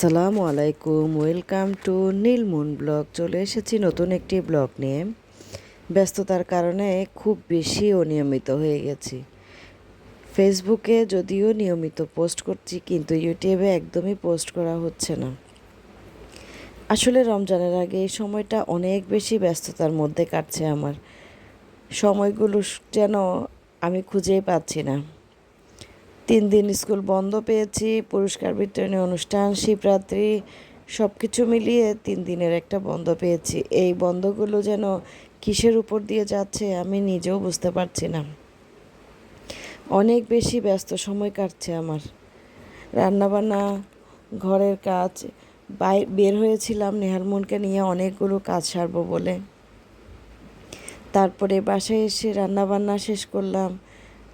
সালামু আলাইকুম, welcome to নীলমুন blog. চলে এসেছি নতুন একটি ব্লগ নিয়ে। ব্যস্ততার কারণে খুব বেশি অনিয়মিত হয়ে গেছি। ফেসবুকে যদিও নিয়মিত পোস্ট করছি, কিন্তু ইউটিউবে একদমই পোস্ট করা হচ্ছে না। আসলে রমজানের আগে এই সময়টা অনেক বেশি ব্যস্ততার মধ্যে কাটছে আমার। সময়গুলো যেন আমি খুঁজেই পাচ্ছি না। তিন দিন স্কুল বন্ধ পেয়েছি, পুরস্কার বিতরণী অনুষ্ঠান, শিবরাত্রি সব কিছু মিলিয়ে তিন দিনের একটা বন্ধ পেয়েছি। এই বন্ধগুলো যেন কিসের উপর দিয়ে যাচ্ছে আমি নিজেও বুঝতে পারছি না। অনেক বেশি ব্যস্ত সময় কাটছে আমার। রান্নাবান্না, ঘরের কাজ, বাই বের হয়েছিলাম নেহালমনকে নিয়ে অনেকগুলো কাজ সারবো বলে। তারপরে বাসায় এসে রান্নাবান্না শেষ করলাম।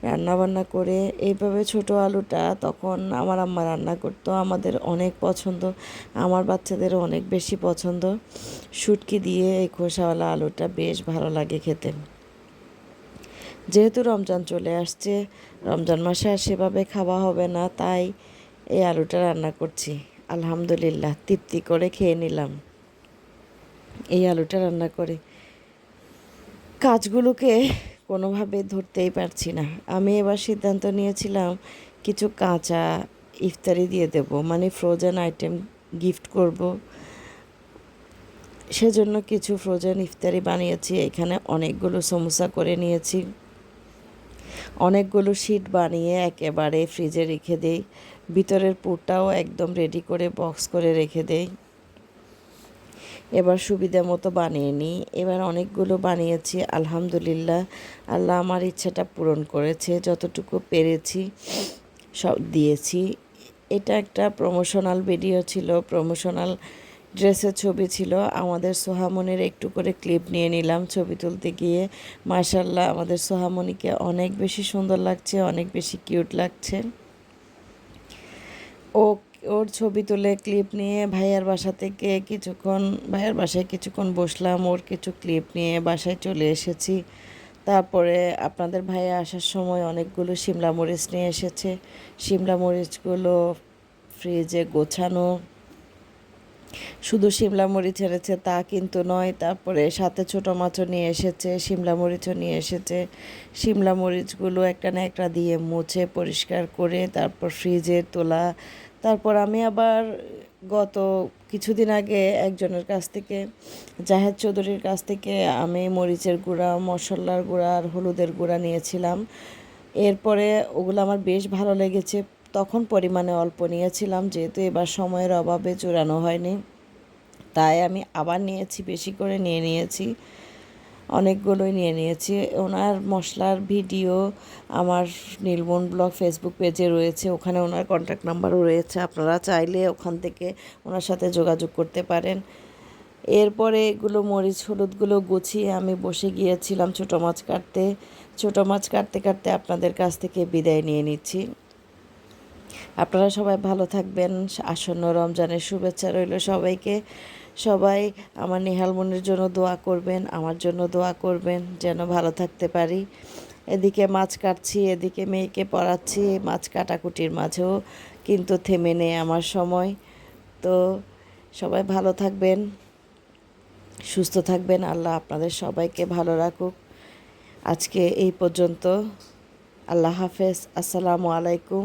রান্নাবান্না করে এইভাবে ছোট আলুটা তখন আমার আম্মা রান্না করতো। আমাদের অনেক পছন্দ। আমার বাচ্চাদেরও অনেক বেশি পছন্দ। শুটকি দিয়ে এই খোসাওয়ালা আলুটা বেশ ভালো লাগে খেতে। যেহেতু রমজান চলে আসছে, রমজান মাসে আর সেভাবে খাওয়া হবে না, তাই এই আলুটা রান্না করছি। আলহামদুলিল্লাহ, তৃপ্তি করে খেয়ে নিলাম। এই আলুটা রান্না করে। কাজগুলোকে কোনোভাবে ধরতেই পারছি না। আমি এবার সিদ্ধান্ত নিয়েছিলাম, কিছু কাঁচা ইফতারি দিয়ে দেব মানে ফ্রোজেন আইটেম গিফট করব। সেজন্য কিছু ফ্রোজেন ইফতারি বানিয়েছি, এখানে অনেকগুলো সমোসা করে নিয়েছি। অনেকগুলো শিট বানিয়ে একেবারে ফ্রিজে রেখে দেই, ভিতরের পুরটাও একদম রেডি করে বক্স করে রেখে দেই। এবার সুবিধা মতো বানিয়ে নিই। এবার অনেকগুলো বানিয়েছি, আলহামদুলিল্লাহ। আল্লাহ আমার ইচ্ছাটা পূরণ করেছে। যতটুকু পেরেছি সব দিয়েছি। এটা একটা প্রমোশনাল ভিডিও ছিল। প্রমোশনাল ড্রেসের ছবি ছিল। আমাদের সোহামনির একটু করে ক্লিপ নিয়ে নিলাম ছবি তুলতে গিয়ে। মার্শাল্লাহ আমাদের সোহামনিকে অনেক বেশি সুন্দর লাগছে, অনেক বেশি কিউট লাগছে। ও ওর ছবি তুলে ক্লিপ নিয়ে ভাইয়ার বাসা থেকে কিছুক্ষণ, ভাইয়ার বাসায় কিছুক্ষণ বসলাম, ওর কিছু ক্লিপ নিয়ে বাসায় চলে এসেছি। তারপরে আপনাদের ভাইয়া আসার সময় অনেকগুলো শিমলা মরিচ নিয়ে এসেছে। শিমলা মরিচগুলো ফ্রিজে গোছানো শুধু শিমলা মরিচ এনেছে তা কিন্তু নয়, তারপরে সাথে ছোটো মাছও নিয়ে এসেছে, শিমলা মরিচও নিয়ে এসেছে। শিমলা মরিচগুলো একটা না একটা দিয়ে মুছে পরিষ্কার করে তারপর ফ্রিজে তোলা। তারপর আমি আবার গত কিছুদিন আগে একজনের কাছ থেকে, জাহেদ চৌধুরীর কাছ থেকে আমি মরিচের গুঁড়া, মশলার গুঁড়া আর হলুদের গুঁড়া নিয়েছিলাম। এরপরে ওগুলো আমার বেশ ভালো লেগেছে। তখন পরিমাণে অল্প নিয়েছিলাম, যেহেতু এবার সময়ের অভাবে চূড়ানো হয়নি। তাই আমি আবার নিয়েছি, বেশি করে নিয়ে নিয়েছি, অনেকগুলোই নিয়ে নিয়েছি। ওনার মশলার ভিডিও আমার নীলবন ব্লগ ফেসবুক পেজে রয়েছে, ওখানে ওনার কন্ট্যাক্ট নাম্বারও রয়েছে। আপনারা চাইলে ওখান থেকে ওনার সাথে যোগাযোগ করতে পারেন। এরপরে এগুলো মরিচ, হলুদগুলো গুছিয়ে আমি বসে গিয়েছিলাম ছোটো মাছ কাটতে। ছোটো মাছ কাটতে কাটতে আপনাদের কাছ থেকে বিদায় নিয়ে নিচ্ছি। আপনারা সবাই ভালো থাকবেন। আসন্ন রমজানের শুভেচ্ছা রইল সবাইকে। সবাই আমার নেহালমনির জন্য দোয়া করবেন, আমার জন্য দোয়া করবেন, যেন ভালো থাকতে পারি। এদিকে মাছ কাটছি, এদিকে মেয়েকে পড়াচ্ছি, মাছ কাটাকুটির মাঝেও কিন্তু থেমে নেই আমার সময়। তো সবাই ভালো থাকবেন, সুস্থ থাকবেন, আল্লাহ আপনাদের সবাইকে ভালো রাখুক। আজকে এই পর্যন্ত, আল্লাহ হাফেজ, আসসালামু আলাইকুম।